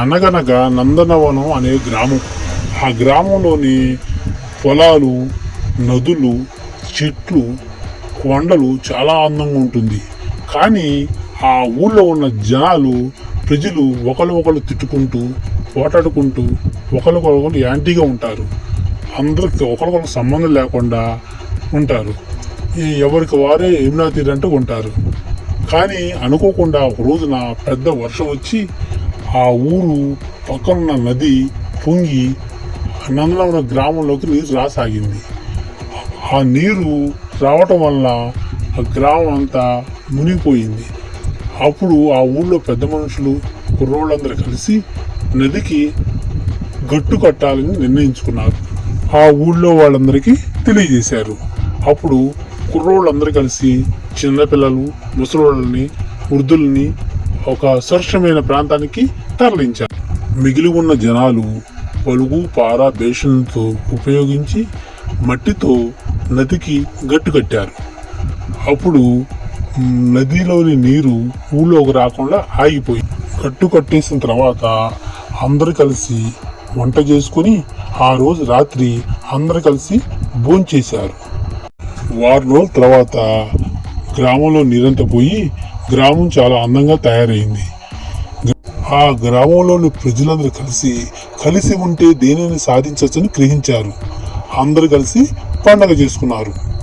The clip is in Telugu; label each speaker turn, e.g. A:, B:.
A: అనగనగా నందనవనం అనే గ్రామం. ఆ గ్రామంలోని పొలాలు నదులు చెట్లు కొండలు చాలా అందంగా ఉంటుంది. కానీ ఆ ఊళ్ళో ఉన్న జనాలు ప్రజలు ఒకరు ఒకరు తిట్టుకుంటూ పోటాడుకుంటూ ఒకరికొకరు యాంటీగా ఉంటారు. అందరికి ఒకరికొకరు సంబంధం లేకుండా ఉంటారు. ఈ ఎవరికి వారే ఏమినా తీరంటూ ఉంటారు. కానీ అనుకోకుండా ఒక రోజున పెద్ద వర్షం వచ్చి ఆ ఊరు పక్కనున్న నది పొంగి నందనవరం గ్రామంలోకి నీరు రాసాగింది. ఆ నీరు రావటం వల్ల ఆ గ్రామం అంతా మునిగిపోయింది. అప్పుడు ఆ ఊళ్ళో పెద్ద మనుషులు కుర్రోళ్ళందరూ కలిసి నదికి గట్టు కట్టాలని నిర్ణయించుకున్నారు. ఆ ఊళ్ళో వాళ్ళందరికీ తెలియజేశారు. అప్పుడు కుర్రోళ్ళందరూ కలిసి చిన్నపిల్లలు ముసలోళ్ళని వృద్ధుల్ని ఒక సురక్షమైన ప్రాంతానికి తరలించారు. మిగిలి ఉన్న జనాలు పలుగు పార బేషన్తో ఉపయోగించి మట్టితో నదికి గట్టు కట్టారు. అప్పుడు నదిలోని నీరు ఊళ్ళోకి రాకుండా ఆగిపోయింది. కట్టు కట్టేసిన తర్వాత అందరు కలిసి వంట చేసుకుని ఆ రోజు రాత్రి అందరు కలిసి భోంచేశారు. వారం రోజుల తర్వాత గ్రామంలో నీరంతా పోయి గ్రామం చాలా అందంగా తయారైంది. ఆ గ్రామంలోని ప్రజలందరూ కలిసి కలిసి ఉంటే దేనిని సాధించవచ్చని గ్రహించారు. అందరూ కలిసి పండగ చేసుకున్నారు.